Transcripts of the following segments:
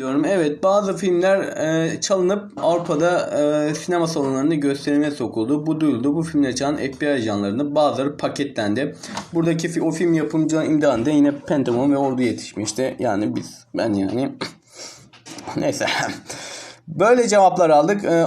diyorum. Evet bazı filmler e, çalınıp Avrupa'da e, sinema salonlarında gösterime sokuldu. Bu duyuldu. Bu filmleri çalan FBI ajanlarında bazıları paketlendi. Buradaki o film yapımcıların imdadında yine Pentagon ve ordu yetişmişti. Yani biz ben yani neyse. Böyle cevaplar aldık. Ee,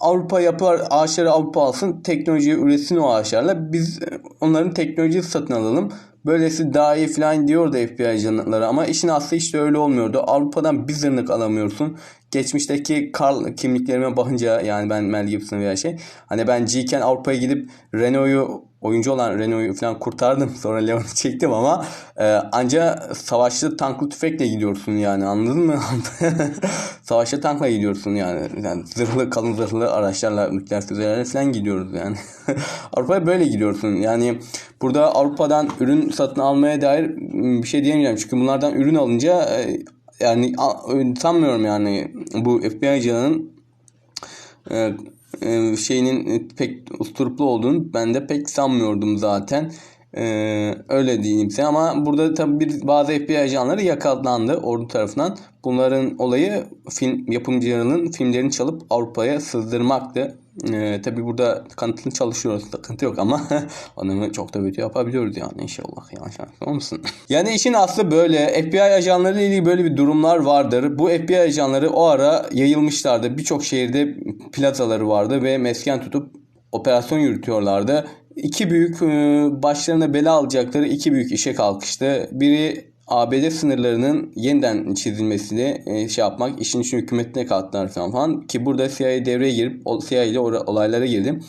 Avrupa yapar, ağaçları Avrupa alsın, teknolojiyi üretsin o ağaçlarla. Biz e, onların teknolojiyi satın alalım. Böylesi daha iyi falan diyor da FBI ajanları ama işin aslı işte öyle olmuyordu. Avrupa'dan bir zırnık alamıyorsun. Geçmişteki Karl kimliklerime bakınca yani ben Mel Gibson veya şey. Hani ben G'ken Avrupa'ya gidip Renault'u oyuncu olan Renault'u falan kurtardım. Sonra Leon'u çektim ama e, anca savaşlı tanklı tüfekle gidiyorsun yani anladın mı? savaşlı tankla gidiyorsun yani. yani zırhlı kalın zırhlı araçlarla nükleer füzelerle falan gidiyoruz yani. Avrupa'ya böyle gidiyorsun. Yani burada Avrupa'dan ürün satın almaya dair bir şey diyemeyeceğim. Çünkü bunlardan ürün alınca e, yani a- sanmıyorum yani bu FBI ajanının e, e, şeyinin pek usturuplu olduğunu ben de pek sanmıyordum zaten. E, öyle diyeyim size ama burada tabii bir bazı FBI ajanları yakalandı ordu tarafından. Bunların olayı film yapımcılarının filmlerini çalıp Avrupa'ya sızdırmaktı. E, tabii burada kanıtlı çalışıyoruz. Sıkıntı yok ama onu çok da kötü yapabiliyoruz yani inşallah. Yanlış olmasın. Yani işin aslı böyle. FBI ajanları ile ilgili böyle bir durumlar vardır. Bu FBI ajanları o ara yayılmışlardı. Birçok şehirde plazaları vardı ve mesken tutup operasyon yürütüyorlardı. İki büyük e, başlarına bela alacakları iki büyük işe kalkıştı. Biri ABD sınırlarının yeniden çizilmesini e, şey yapmak, işin için hükümetine kalktılar falan, ki burada CIA devreye girip CIA ile olaylara girdi.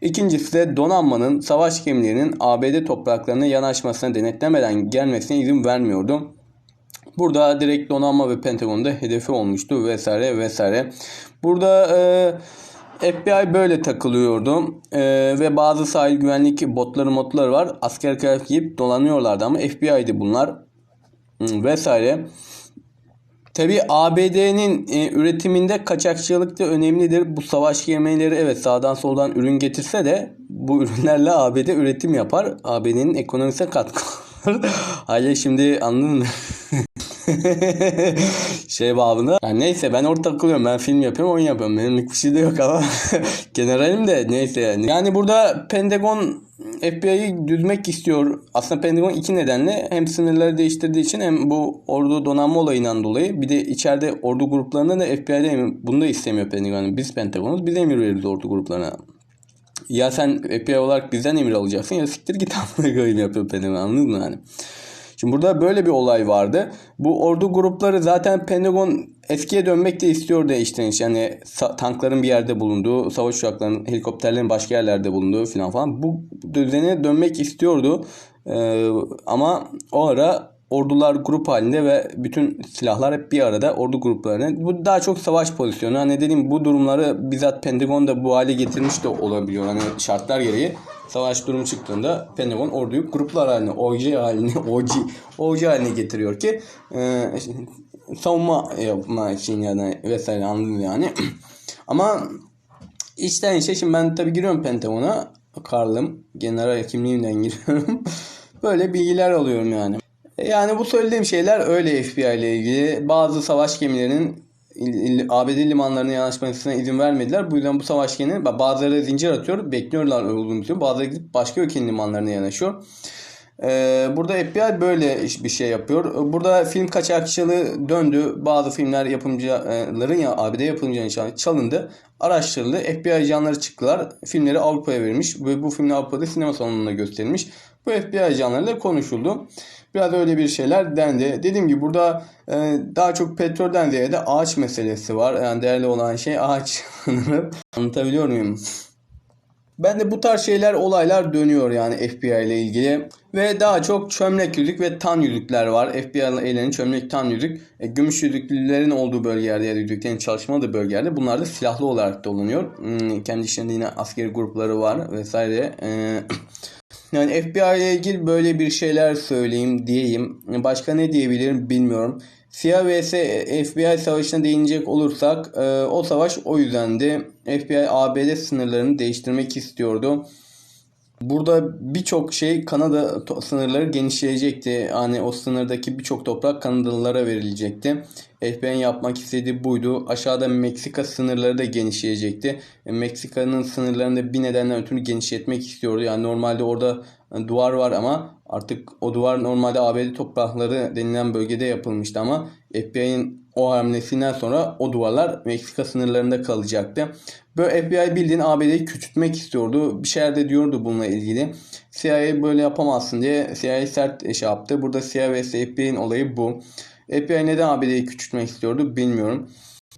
İkincisi de donanmanın savaş gemilerinin ABD topraklarına yanaşmasına denetlemeden gelmesine izin vermiyordu. Burada direkt donanma ve Pentagon'da hedefi olmuştu vesaire vesaire. Burada e, FBI böyle takılıyordu E, ve bazı sahil güvenlik botları modları var. Asker kıyafet giyip dolanıyorlardı ama FBI'di bunlar Hmm, vesaire. Tabi ABD'nin e, üretiminde kaçakçılık da önemlidir. Bu savaş gemileri evet sağdan soldan ürün getirse de bu ürünlerle ABD üretim yapar. ABD'nin ekonomisine katkı olur. Hala şimdi anladın mı? şey babında. Yani neyse ben orada takılıyorum. Ben film yapıyorum, oyun yapıyorum. Benim bir şey de yok ama generalim de neyse yani. Yani burada Pentagon FBI'yi düzmek istiyor. Aslında Pentagon iki nedenle hem sınırları değiştirdiği için hem bu ordu donanma olayından dolayı bir de içeride ordu gruplarına da FBI'de emir, bunu da istemiyor Pentagon. Biz Pentagonuz biz emir veririz ordu gruplarına. Ya sen FBI olarak bizden emir alacaksın ya siktir git amına koyayım yapıyor Pentagon anladın mı yani? Şimdi burada böyle bir olay vardı. Bu ordu grupları zaten Pentagon eskiye dönmek de istiyordu işte. Yani sa- tankların bir yerde bulunduğu, savaş uçaklarının, helikopterlerin başka yerlerde bulunduğu falan falan. Bu düzene dönmek istiyordu. Ee, ama o ara ordular grup halinde ve bütün silahlar hep bir arada ordu gruplarına. Bu daha çok savaş pozisyonu. Hani dediğim bu durumları bizzat Pentagon da bu hale getirmiş de olabiliyor. Hani şartlar gereği savaş durumu çıktığında Pentagon orduyu gruplar haline, OG haline, OG, OG haline getiriyor ki e, savunma yapma için yani vesaire anladın yani. Ama içten içe şimdi ben tabii giriyorum Pentagon'a. Karlım, general kimliğimden giriyorum. Böyle bilgiler alıyorum yani. Yani bu söylediğim şeyler öyle FBI ile ilgili. Bazı savaş gemilerinin il- il- ABD limanlarına yanaşmasına izin vermediler. Bu yüzden bu savaş geminin bazıları zincir atıyor. Bekliyorlar olduğunu diyor. Bazıları gidip başka ülkenin limanlarına yanaşıyor. Ee, burada FBI böyle bir şey yapıyor. Burada film kaçakçılığı döndü. Bazı filmler yapımcıların ya ABD yapımcıların çalındı. Araştırıldı. FBI ajanları çıktılar. Filmleri Avrupa'ya verilmiş ve bu filmler Avrupa'da sinema salonunda gösterilmiş. Bu FBI ajanlarıyla konuşuldu. Biraz öyle bir şeyler dendi. Dediğim gibi burada e, daha çok petrolden ziyade ağaç meselesi var. Yani değerli olan şey ağaç. Anlatabiliyor muyum? Ben de bu tarz şeyler olaylar dönüyor yani FBI ile ilgili. Ve daha çok çömlek yüzük ve tan yüzükler var. FBI ile çömlek tan yüzük. E, gümüş yüzüklülerin olduğu bölgelerde ya da yüzüklerin çalışmadığı bölgelerde bunlar da silahlı olarak dolanıyor. Hmm, kendi içlerinde yine askeri grupları var vesaire. E, yani FBI ile ilgili böyle bir şeyler söyleyeyim diyeyim. Başka ne diyebilirim bilmiyorum. CIA vs FBI savaşına değinecek olursak e, o savaş o yüzdendi. FBI ABD sınırlarını değiştirmek istiyordu. Burada birçok şey Kanada sınırları genişleyecekti. Hani o sınırdaki birçok toprak Kanadalılara verilecekti. FBI'nin yapmak istediği buydu. Aşağıda Meksika sınırları da genişleyecekti. E, Meksika'nın sınırlarını bir nedenden ötürü genişletmek istiyordu. Yani normalde orada e, duvar var ama artık o duvar normalde ABD toprakları denilen bölgede yapılmıştı ama FBI'nin o hamlesinden sonra o duvarlar Meksika sınırlarında kalacaktı. Böyle FBI bildiğin ABD'yi küçültmek istiyordu. Bir şeyler de diyordu bununla ilgili. CIA böyle yapamazsın diye CIA sert şey yaptı. Burada CIA ve FBI'nin olayı bu. FBI neden ABD'yi küçültmek istiyordu bilmiyorum.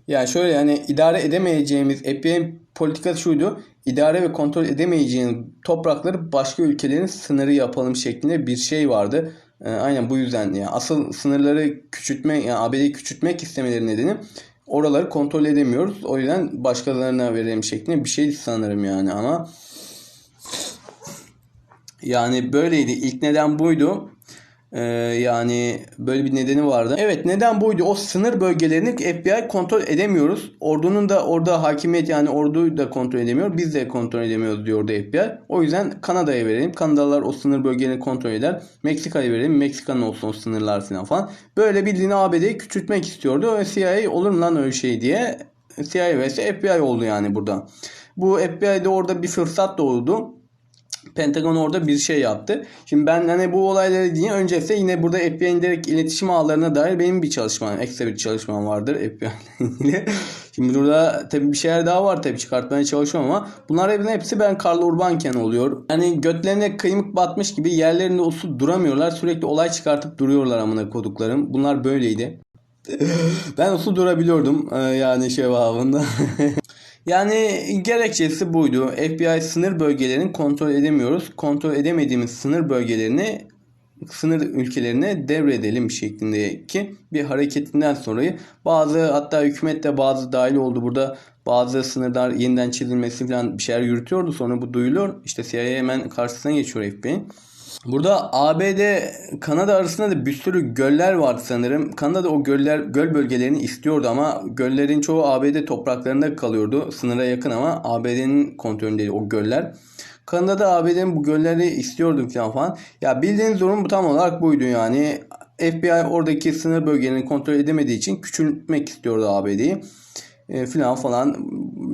Yani şöyle yani idare edemeyeceğimiz FBI'nin politikası şuydu. İdare ve kontrol edemeyeceğiniz toprakları başka ülkelerin sınırı yapalım şeklinde bir şey vardı. Ee, aynen bu yüzden yani asıl sınırları küçültme yani ABD'yi küçültmek istemeleri nedeni oraları kontrol edemiyoruz. O yüzden başkalarına verelim şeklinde bir şey sanırım yani ama yani böyleydi. İlk neden buydu. Ee, yani böyle bir nedeni vardı. Evet neden buydu? O sınır bölgelerini FBI kontrol edemiyoruz. Ordunun da orada hakimiyet yani orduyu da kontrol edemiyor. Biz de kontrol edemiyoruz diyordu FBI. O yüzden Kanada'ya verelim. Kanadalılar o sınır bölgelerini kontrol eder. Meksika'ya verelim. Meksika'nın olsun o sınırlar falan. Böyle bildiğini ABD'yi küçültmek istiyordu. Ve CIA olur mu lan öyle şey diye. CIA vs FBI oldu yani burada. Bu FBI'de orada bir fırsat doğdu. Pentagon orada bir şey yaptı. Şimdi ben hani bu olayları diye öncesi yine burada FBI'nin direkt iletişim ağlarına dair benim bir çalışmam, ekstra bir çalışmam vardır FBI ile ilgili. Şimdi burada tabii bir şeyler daha var tabii çıkartmaya çalışıyorum ama bunlar hepsi, hepsi ben Karl Urbanken oluyor. Yani götlerine kıymık batmış gibi yerlerinde usul duramıyorlar. Sürekli olay çıkartıp duruyorlar amına koduklarım. Bunlar böyleydi. ben usul durabiliyordum ee, yani şey babında. Yani gerekçesi buydu. FBI sınır bölgelerini kontrol edemiyoruz. Kontrol edemediğimiz sınır bölgelerini sınır ülkelerine devredelim şeklindeki bir hareketinden sonra bazı hatta hükümet de bazı dahil oldu burada bazı sınırlar yeniden çizilmesi falan bir şeyler yürütüyordu sonra bu duyuluyor işte CIA hemen karşısına geçiyor FBI'nin. Burada ABD Kanada arasında da bir sürü göller vardı sanırım. Kanada o göller göl bölgelerini istiyordu ama göllerin çoğu ABD topraklarında kalıyordu. Sınıra yakın ama ABD'nin kontrolündeydi o göller. Kanada ABD'nin bu gölleri istiyordu falan falan. Ya bildiğiniz durum tam olarak buydu yani. FBI oradaki sınır bölgelerini kontrol edemediği için küçültmek istiyordu ABD'yi e, filan falan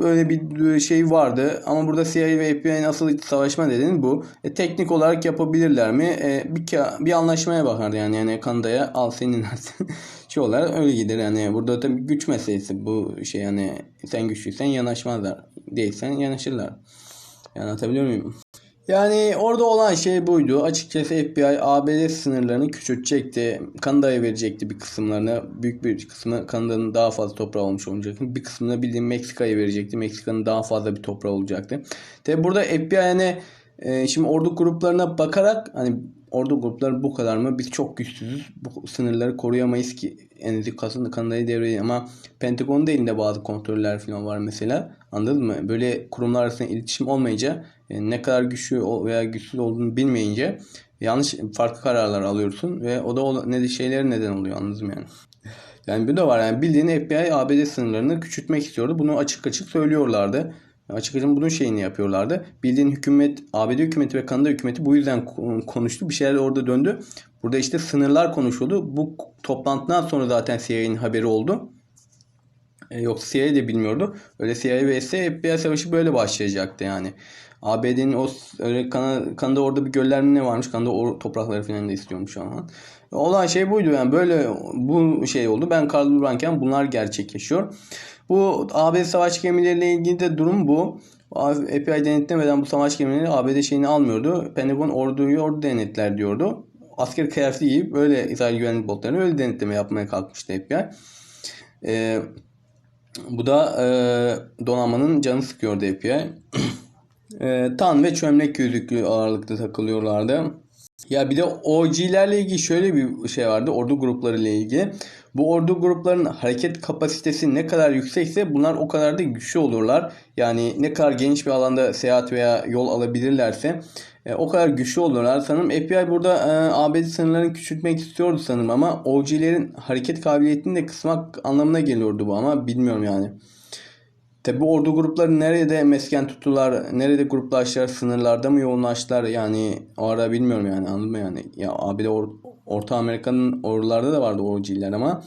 böyle bir şey vardı ama burada CIA ve FBI'nin asıl savaşma nedeni bu. E, teknik olarak yapabilirler mi? E, bir, bir anlaşmaya bakardı yani yani Kanada'ya al senin şey olarak öyle gider yani burada tabii güç meselesi bu şey yani sen güçlüysen yanaşmazlar değilsen yanaşırlar. Yani anlatabiliyor muyum? Yani orada olan şey buydu. Açıkçası FBI ABD sınırlarını küçültecekti. Kanada'ya verecekti bir kısımlarını. Büyük bir kısmı Kanada'nın daha fazla toprağı olmuş olacaktı. Bir kısmını bildiğim Meksika'ya verecekti. Meksika'nın daha fazla bir toprağı olacaktı. Tabi burada FBI yani e, şimdi ordu gruplarına bakarak hani ordu grupları bu kadar mı? Biz çok güçsüzüz. Bu sınırları koruyamayız ki. En azından Kanada'yı devreye ama Pentagon'un elinde bazı kontroller falan var mesela. Anladın mı? Böyle kurumlar arasında iletişim olmayınca ne kadar güçlü veya güçsüz olduğunu bilmeyince yanlış farklı kararlar alıyorsun ve o da ne de şeyler neden oluyor anladın mı yani? Yani bir de var yani bildiğin FBI ABD sınırlarını küçültmek istiyordu. Bunu açık açık söylüyorlardı. Açık açık bunun şeyini yapıyorlardı. Bildiğin hükümet, ABD hükümeti ve Kanada hükümeti bu yüzden konuştu. Bir şeyler orada döndü. Burada işte sınırlar konuşuldu. Bu toplantıdan sonra zaten CIA'nin haberi oldu. E, CIA de bilmiyordu. Öyle CIA vs FBI savaşı böyle başlayacaktı yani. ABD'nin o öyle Kanada, Kanada orada bir göller mi ne varmış? Kanada o toprakları falan da istiyormuş ama. Olan şey buydu yani böyle bu şey oldu. Ben Karl Urbanken bunlar gerçekleşiyor. Bu ABD savaş gemileriyle ilgili de durum bu. FBI denetlemeden bu savaş gemileri ABD şeyini almıyordu. Pentagon orduyu ordu denetler diyordu. Asker kıyafeti giyip böyle İsrail güvenlik botlarını öyle denetleme yapmaya kalkmıştı FBI. Ee, bu da e, donanmanın canı sıkıyordu FBI. e, tan ve çömlek gözlüklü ağırlıkta takılıyorlardı. Ya bir de OG'lerle ilgili şöyle bir şey vardı ordu grupları ile ilgili. Bu ordu gruplarının hareket kapasitesi ne kadar yüksekse bunlar o kadar da güçlü olurlar. Yani ne kadar geniş bir alanda seyahat veya yol alabilirlerse e, o kadar güçlü olurlar. Sanırım FBI burada e, ABD sınırlarını küçültmek istiyordu sanırım ama OG'lerin hareket kabiliyetini de kısmak anlamına geliyordu bu ama bilmiyorum yani. Tabi ordu grupları nerede mesken tuttular, nerede gruplaştılar, sınırlarda mı yoğunlaştılar? Yani o ara bilmiyorum yani anladın mı yani. Ya abi de Or- Orta Amerika'nın ordularda da vardı OG'ler ama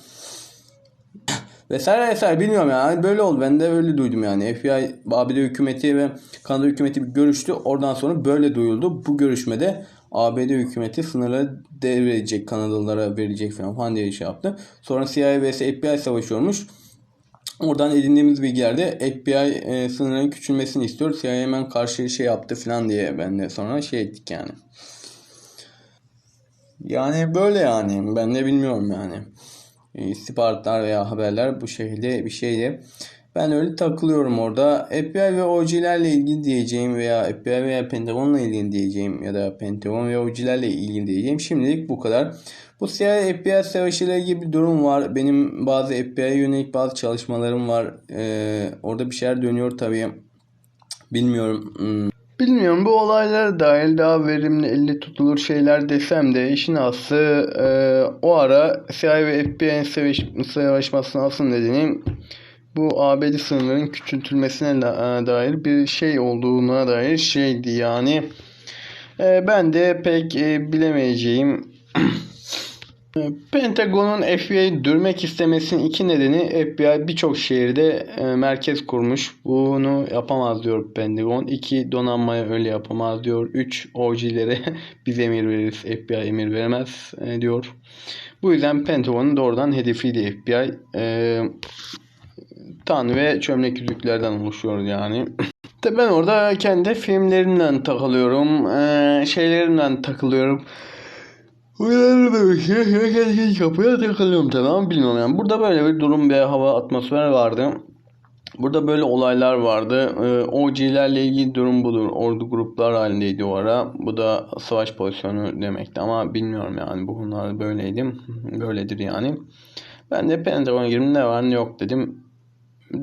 vesaire vesaire. Bilmiyorum yani böyle oldu. Ben de öyle duydum yani. FBI ABD hükümeti ve Kanada hükümeti bir görüştü. Oradan sonra böyle duyuldu. Bu görüşmede ABD hükümeti sınırları devredecek Kanadalılara verecek falan, falan diye şey yaptı. Sonra CIA vs FBI savaşıyormuş Oradan edindiğimiz bilgilerde FBI e, sınırların küçülmesini istiyor. CIA hemen karşı şey yaptı falan diye ben de sonra şey ettik yani. Yani böyle yani. Ben de bilmiyorum yani. E, veya haberler bu şekilde bir şeydi. Ben öyle takılıyorum orada. FBI ve OG'lerle ilgili diyeceğim veya FBI veya Pentagon'la ilgili diyeceğim ya da Pentagon ve OG'lerle ilgili diyeceğim. Şimdilik bu kadar. Bu CIA FBI savaşıyla ilgili bir durum var. Benim bazı FBI'ye yönelik bazı çalışmalarım var. Ee, orada bir şeyler dönüyor tabii. Bilmiyorum. Hmm. Bilmiyorum bu olaylara dair daha verimli elle tutulur şeyler desem de işin aslı e, o ara CIA ve FBI'nin savaş, savaşmasının asıl nedeni bu ABD sınırlarının küçültülmesine da- dair bir şey olduğuna dair şeydi yani. E, ben de pek e, bilemeyeceğim. Pentagon'un FBI'yi dürmek istemesinin iki nedeni FBI birçok şehirde e, merkez kurmuş. Bunu yapamaz diyor Pentagon. İki donanmaya öyle yapamaz diyor. Üç OG'lere biz emir veririz. FBI emir veremez e, diyor. Bu yüzden Pentagon'un doğrudan hedefiydi FBI. E, tan ve çömlek yüzüklerden oluşuyor yani. Ben orada kendi filmlerimden takılıyorum. E, şeylerimden takılıyorum. Kapıya takılıyorum tamam bilmiyorum yani. Burada böyle bir durum ve hava atmosfer vardı. Burada böyle olaylar vardı. Ee, OG'lerle ilgili durum budur. Ordu gruplar halindeydi o ara. Bu da savaş pozisyonu demekti ama bilmiyorum yani. Bu konularda böyleydim. Böyledir yani. Ben de Pentagon'a girdim ne var ne yok dedim.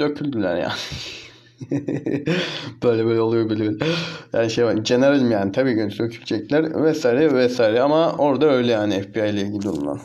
Döküldüler yani. böyle böyle oluyor böyle böyle. Yani şey var. Generalim yani tabii ki dökülecekler vesaire vesaire ama orada öyle yani FBI ile ilgili durumlar.